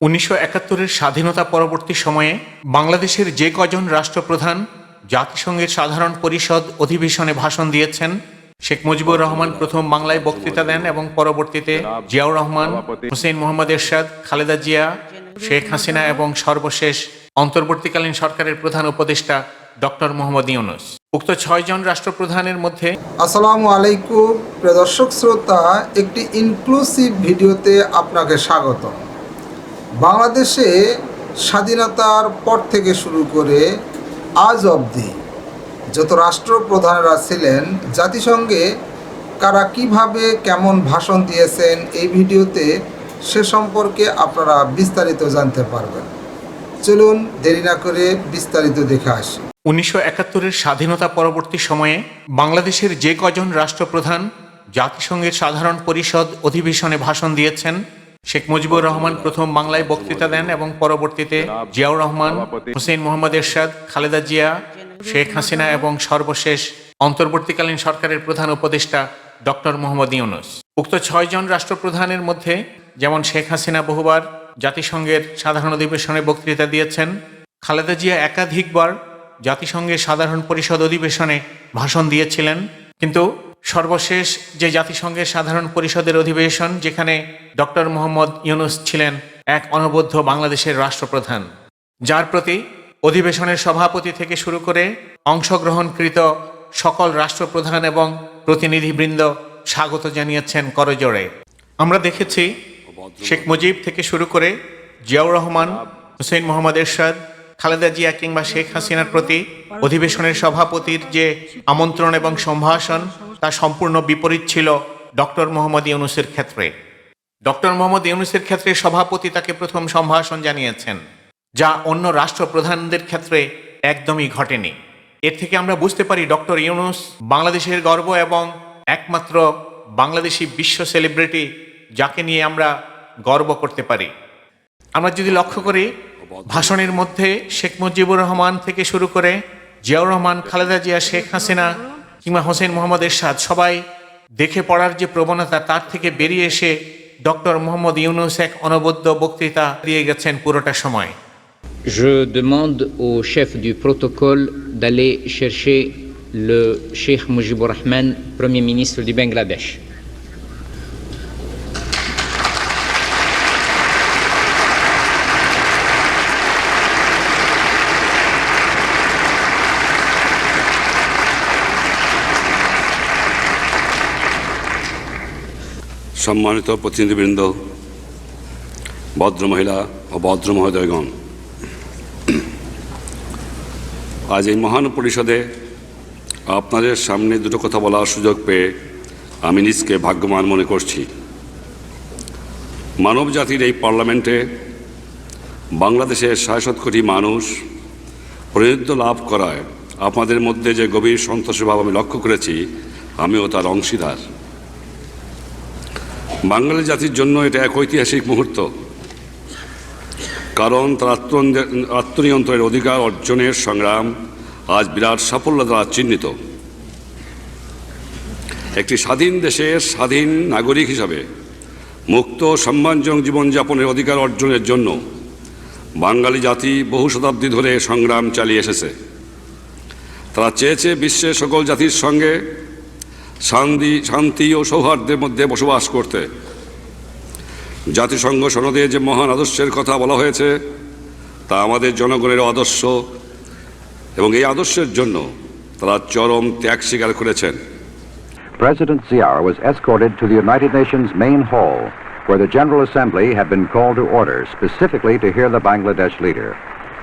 উনিশশো একাত্তরের স্বাধীনতা পরবর্তী সময়ে বাংলাদেশের যে কজন রাষ্ট্রপ্রধান জাতিসংঘের সাধারণ পরিষদ অধিবেশনে ভাষণ দিয়েছেন, শেখ মুজিবুর রহমান প্রথম বাংলায় বক্তৃতা দেন এবং পরবর্তীতে জিয়াউর রহমান হোসেন মোহাম্মদ এরশাদ, খালেদা জিয়া, শেখ হাসিনা এবং সর্বশেষ অন্তর্বর্তীকালীন সরকারের প্রধান উপদেষ্টা ডক্টর মোহাম্মদ ইউনুস। উক্ত ছয়জন রাষ্ট্রপ্রধানের মধ্যে আসসালামু আলাইকুম, প্রিয় দর্শক শ্রোতা, একটি ইনক্লুসিভ ভিডিওতে আপনাকে স্বাগত বাংলাদেশে স্বাধীনতার পর থেকে শুরু করে আজ অবধি যত রাষ্ট্রপ্রধানরা ছিলেন, জাতিসংঘে কারা কীভাবে কেমন ভাষণ দিয়েছেন এই ভিডিওতে সে সম্পর্কে আপনারা বিস্তারিত জানতে পারবেন। চলুন দেরি না করে বিস্তারিত দেখে আসি। উনিশশো একাত্তরের স্বাধীনতা পরবর্তী সময়ে বাংলাদেশের যে কজন রাষ্ট্রপ্রধান জাতিসংঘের সাধারণ পরিষদ অধিবেশনে ভাষণ দিয়েছেন শেখ মুজিবুর রহমান প্রথম বাংলায় বক্তৃতা দেন এবং পরবর্তীতে জিয়াউর রহমান হোসেন মোহাম্মদ এরশাদ, খালেদা জিয়া, শেখ হাসিনা এবং সর্বশেষ অন্তর্বর্তীকালীন সরকারের প্রধান উপদেষ্টা ডক্টর মোহাম্মদ ইউনুস। উক্ত ছয়জন রাষ্ট্রপ্রধানের মধ্যে যেমন শেখ হাসিনা বহুবার জাতিসংঘের সাধারণ অধিবেশনে বক্তৃতা দিয়েছেন, খালেদা জিয়া একাধিকবার জাতিসংঘের সাধারণ পরিষদ অধিবেশনে ভাষণ দিয়েছিলেন, কিন্তু সর্বশেষ যে জাতিসংঘের সাধারণ পরিষদের অধিবেশন, যেখানে ডক্টর মোহাম্মদ ইউনুস ছিলেন এক অনবদ্য বাংলাদেশের রাষ্ট্রপ্রধান, যার প্রতি অধিবেশনের সভাপতি থেকে শুরু করে অংশগ্রহণকৃত সকল রাষ্ট্রপ্রধান এবং প্রতিনিধিবৃন্দ স্বাগত জানিয়েছেন করজোড়ে। আমরা দেখেছি শেখ মুজিব থেকে শুরু করে জিয়াউর রহমান হুসেন মোহাম্মদ এরশাদ, খালেদা জিয়া কিংবা শেখ হাসিনার প্রতি অধিবেশনের সভাপতির যে আমন্ত্রণ এবং সম্ভাষণ তা সম্পূর্ণ বিপরীত ছিল ডক্টর মোহাম্মদ ইউনুসের ক্ষেত্রে। ডক্টর মোহাম্মদ ইউনুসের ক্ষেত্রে সভাপতি তাকে প্রথম সম্ভাষণ জানিয়েছেন, যা অন্য রাষ্ট্রপ্রধানদের ক্ষেত্রে একদমই ঘটেনি। এর থেকে আমরা বুঝতে পারি ডক্টর ইউনুস বাংলাদেশের গর্ব এবং একমাত্র বাংলাদেশি বিশ্ব সেলিব্রিটি যাকে নিয়ে আমরা গর্ব করতে পারি। আমরা যদি লক্ষ্য করি, ভাষণের মধ্যে শেখ মুজিবুর রহমান থেকে শুরু করে জিয়াউর রহমান, খালেদা জিয়া, শেখ হাসিনা কিংবা হোসেন মোহাম্মদ এরশাদ সবাই দেখে পড়ার যে প্রবণতা তার থেকে বেরিয়ে এসে ডক্টর মোহাম্মদ ইউনুস এক অনবদ্য বক্তৃতা দিয়ে গেছেন পুরোটা সময় Je demande au chef du protocole d'aller chercher le Cheikh Mujibur Rahman, Premier ministre du Bangladesh. সম্মানিত প্রতিনিধিবৃন্দ ভদ্র মহিলা ও ভদ্র মহোদয়গণ আজ এই মহান পরিষদে আপনাদের সামনে দুটো কথা বলার সুযোগ পেয়ে আমি নিজকে ভাগ্যবান মনে করছি। মানব জাতির এই পার্লামেন্টে বাংলাদেশের সাড়ে কোটি মানুষ প্রতিনিধিত্ব লাভ করায় আপনাদের মধ্যে যে গভীর সন্তোষের ভাব আমি লক্ষ্য করেছি, আমিও তার অংশীদার। বাঙালি জাতির জন্য এটা এক ঐতিহাসিক মুহূর্ত। কারণ তার আত্মন- আত্মনিয়ন্ত্রণের অধিকার অর্জনের সংগ্রাম আজ বিরাট সাফল্য দ্বারা চিহ্নিত। একটি স্বাধীন দেশের স্বাধীন নাগরিক হিসাবে মুক্ত সম্মানজনক জীবনযাপনের অধিকার অর্জনের জন্য বাঙালি জাতি বহু শতাব্দী ধরে সংগ্রাম চালিয়ে এসেছে। তারা চেয়েছে বিশ্বের সকল জাতির সঙ্গে শান্তি শান্তি ও সৌহার্দ্যের মধ্যে বসবাস করতে জাতিসংঘ সনদে যে মহান আদর্শের কথা বলা হয়েছে তা আমাদের জনগণের আদর্শ এবং এই আদর্শের জন্য তারা চরম ত্যাগ স্বীকার করেছেন President Ziaur was escorted to the United Nations main hall, where the General Assembly had been called to order specifically to hear the Bangladesh leader.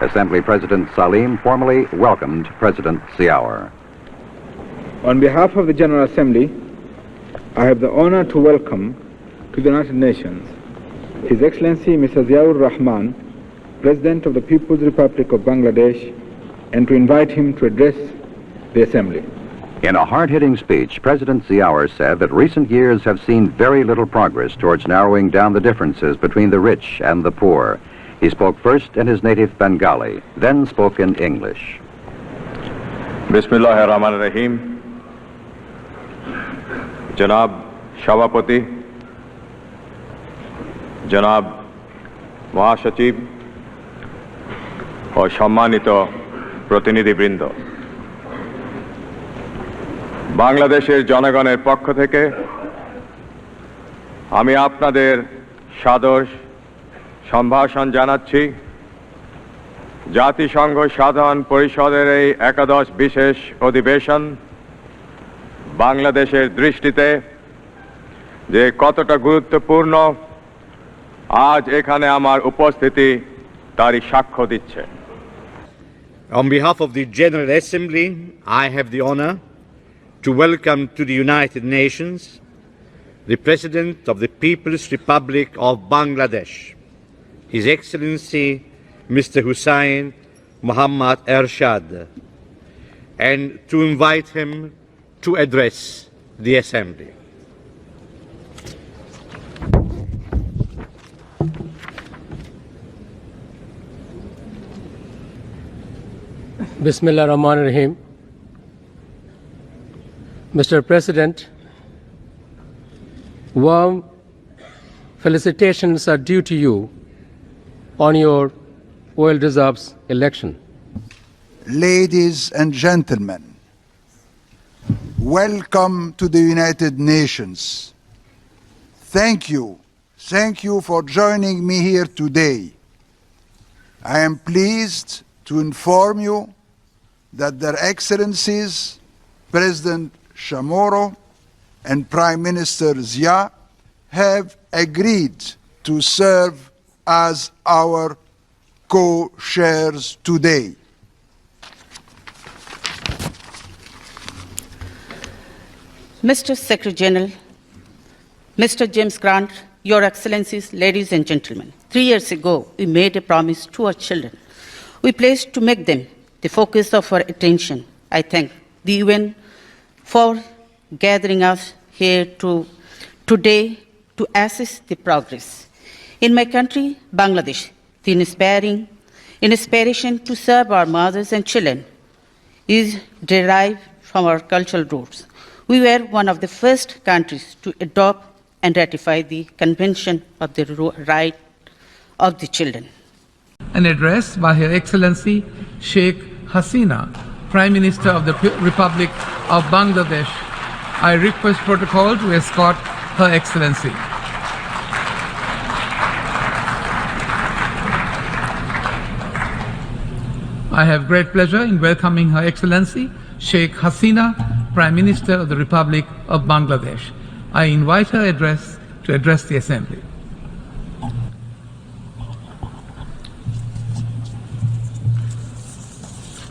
Assembly President Salim formally welcomed President Ziaur. On behalf of the General Assembly, I have the honor to welcome to the United Nations His Excellency Mr. Ziaur Rahman, President of the People's Republic of Bangladesh, and to invite him to address the Assembly. In a hard-hitting speech, President Ziaur said that recent years have seen very little progress towards narrowing down the differences between the rich and the poor. He spoke first in his native Bengali, then spoke in English. Bismillahirrahmanirrahim. Rahim. জনাব সভাপতি, জনাব মহাসচিব ও সম্মানিত প্রতিনিধিবৃন্দ। বাংলাদেশের জনগণের পক্ষ থেকে আমি আপনাদের সাদর সম্ভাষণ জানাচ্ছি। জাতিসংঘ সাধারণ পরিষদের এই একাদশ বিশেষ অধিবেশন বাংলাদেশের দৃষ্টিতে যে কতটা গুরুত্বপূর্ণ আজ এখানে আমার উপস্থিতি তারই সাক্ষ্য দিচ্ছে On behalf of the General Assembly, I have the honor to welcome to the United Nations the President of the People's Republic of Bangladesh, His Excellency Mr. Hussein Muhammad Ershad, and to invite him to address the Assembly. Bismillah Rahman Rahim. Mr. President, warm felicitations are due to you on your well deserved election. Ladies and gentlemen, welcome to the United Nations. Thank you. Thank you for joining me here today. I am pleased to inform you that Their Excellencies President Chamorro and Prime Minister Zia have agreed to serve as our co-chairs today. Mr. Secretary General, Mr. James Grant, Your Excellencies, ladies and gentlemen, three years ago we made a promise to our children. We pledged to make them the focus of our attention. I thank the UN for gathering us here to, today to assess the progress. In my country, Bangladesh, the inspiring inspiration to serve our mothers and children is derived from our cultural roots. We were one of the first countries to adopt and ratify the Convention of the Right of the Children. An address by Her Excellency Sheikh Hasina, Prime Minister of the Republic of Bangladesh. I request protocol to escort Her Excellency. I have great pleasure in welcoming Her Excellency Sheikh Hasina, Prime Minister of the Republic of Bangladesh. I invite her address to address the Assembly.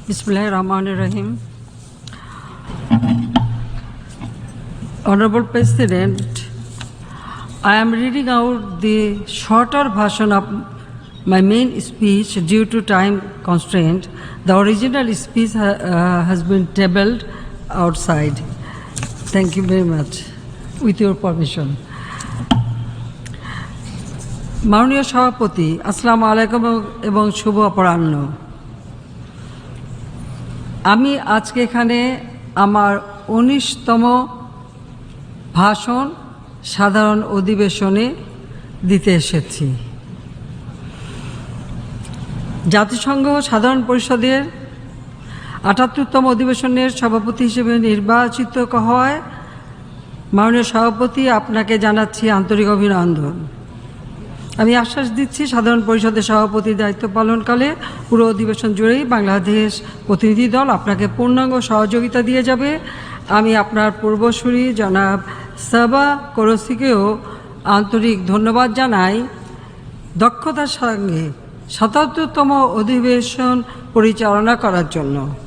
Bismillah Rahman Rahim. Honorable President, I am reading out the shorter version of my main speech due to time constraint. The original speech uh, has been tabled outside. Thank you very much. With your permission. মাননীয় সভাপতি, আসসালামু আলাইকুম এবং শুভ অপরাহ্ন আমি আজকে এখানে আমার উনিশতম ভাষণ সাধারণ অধিবেশনে দিতে এসেছি জাতিসংঘ সাধারণ পরিষদের আটাত্তরতম অধিবেশনের সভাপতি হিসেবে নির্বাচিত হওয়ায় মাননীয় সভাপতি আপনাকে জানাচ্ছি আন্তরিক অভিনন্দন। আমি আশ্বাস দিচ্ছি সাধারণ পরিষদের সভাপতির দায়িত্ব পালনকালে পুরো অধিবেশন জুড়েই বাংলাদেশ প্রতিনিধি দল আপনাকে পূর্ণাঙ্গ সহযোগিতা দিয়ে যাবে। আমি আপনার পূর্বসূরি জনাব সাবা করসিকেও আন্তরিক ধন্যবাদ জানাই। দক্ষতার সঙ্গে সাতাত্তরতম অধিবেশন পরিচালনা করার জন্য।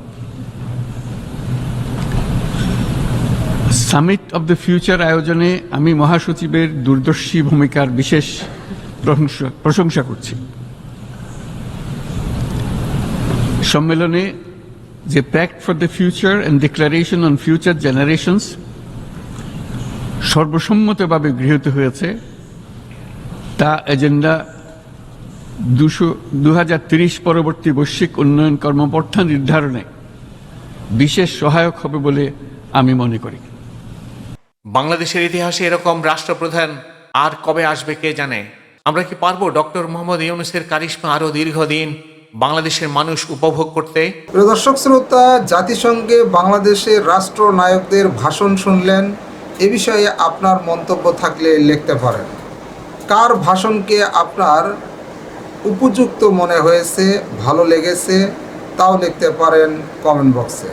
সামিট অব দ্য ফিউচার আয়োজনে আমি মহাসচিবের দূরদর্শী ভূমিকার বিশেষ প্রশংসা করছি। সম্মেলনে যে pact for the future and declaration on future generations সর্বসম্মতভাবে গৃহীত হয়েছে, তা এজেন্ডা দুশো দু পরবর্তী বৈশ্বিক উন্নয়ন কর্মপন্থা নির্ধারণে বিশেষ সহায়ক হবে বলে আমি মনে করি। বাংলাদেশের ইতিহাসে এরকম রাষ্ট্রপ্রধান আর কবে আসবে কে জানে? আমরা কি পারব ডক্টর মোহাম্মদ ইউনুসের কারিশ্মা আরও দীর্ঘদিন বাংলাদেশের মানুষ উপভোগ করতে? দর্শক, শ্রোতা, জাতিসংঘে বাংলাদেশের রাষ্ট্রনায়কদের ভাষণ শুনলেন। এ বিষয়ে আপনার মন্তব্য থাকলে লিখতে পারেন। কার ভাষণকে আপনার উপযুক্ত মনে হয়েছে, ভালো লেগেছে, তাও লিখতে পারেন কমেন্ট বক্সে।